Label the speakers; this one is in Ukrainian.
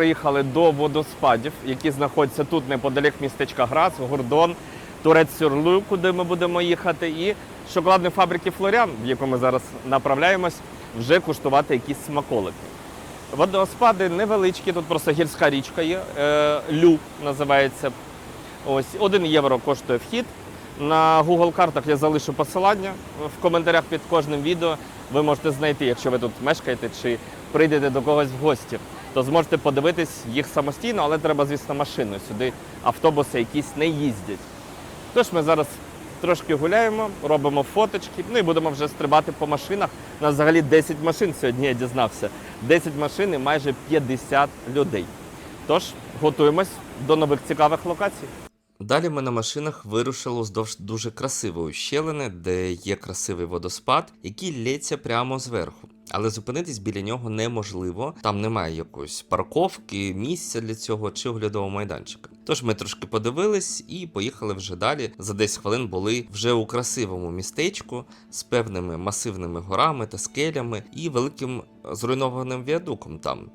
Speaker 1: приїхали до водоспадів, які знаходяться тут неподалік містечка Грас, Гордон, Турець Сюрлу, куди ми будемо їхати, і шоколадної фабрики Флорян, в яку ми зараз направляємось, вже куштувати якісь смаколики. Водоспади невеличкі, тут просто гірська річка є. е, Лю називається. Ось 1 євро коштує вхід. На Google картах я залишу посилання в коментарях під кожним відео. Ви можете знайти, якщо ви тут мешкаєте чи прийдете до когось в гості, то зможете подивитись їх самостійно, але треба, звісно, машиною. Сюди автобуси якісь не їздять. Тож ми зараз трошки гуляємо, робимо фоточки, ну і будемо вже стрибати по машинах. У нас взагалі 10 машин сьогодні я дізнався. 10 машин і майже 50 людей. Тож готуємось до нових цікавих локацій. Далі ми на машинах вирушили вздовж дуже красивої щелини, де є красивий водоспад, який лється прямо зверху. Але зупинитись біля нього неможливо, там немає якоїсь парковки, місця для цього чи оглядового майданчика. Тож ми трошки подивились і поїхали вже далі. За 10 хвилин були вже у красивому містечку з певними масивними горами та скелями і великим зруйнованим віадуком там.